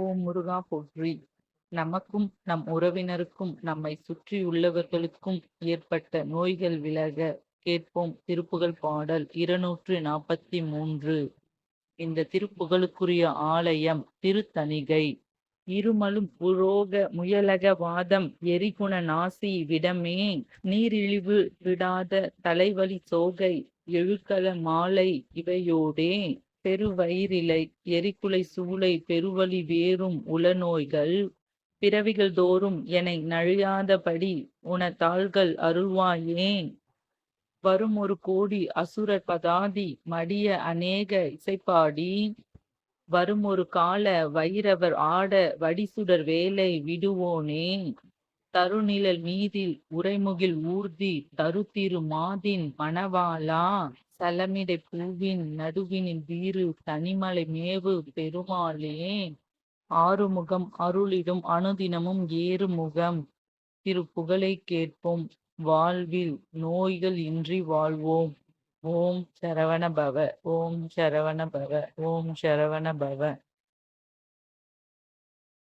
ஓ முருகா போற்றி நமக்கும் நம் உறவினருக்கும் நம்மை சுற்றியுள்ளவர்களுக்கும் ஏற்பட்ட நோய்கள் விலக கேட்போம். திருப்புகழ் பாடல் இருநூற்று நாற்பத்தி மூன்று. இந்த திருப்புகழுக்குரிய ஆலயம் திருத்தணிகை. இருமலும் புரோக முயலக வாதம் எரிகுண நாசி விடமே. நீரிழிவு விடாத தலைவலி சோகை எழுக்கல மாலை இவையோடே. பெருவயிரிலை எரிக்குலை சூளை பெருவலி வேறும் உளநோய்கள் பிறவிகள் தோறும் என்னை நழியாதபடி உன தாள்கள் அருள்வாயே. வரும் ஒரு கோடி அசுரர் பதாதி மடிய அநேக இசைப்பாடி. வரும் ஒரு கால வைரவர் ஆட வடிசுடர் வேலை விடுவோனே. தருநிழல் மீதில் உரைமுகில் ஊர்தி தருத்திரு மாதின் மணவாளா. சலமிடை பூவின் நடுவினில் வீறு தனிமலை மேவு பெருமாளே. ஆறுமுகம் அருளிடும் அனுதினமும் திரு புகழை கேட்போம் வாழ்வில் நோய்கள் இன்றி வாழ்வோம். ஓம் சரவண பவ ஓம் சரவண பவ ஓம் சரவண பவ.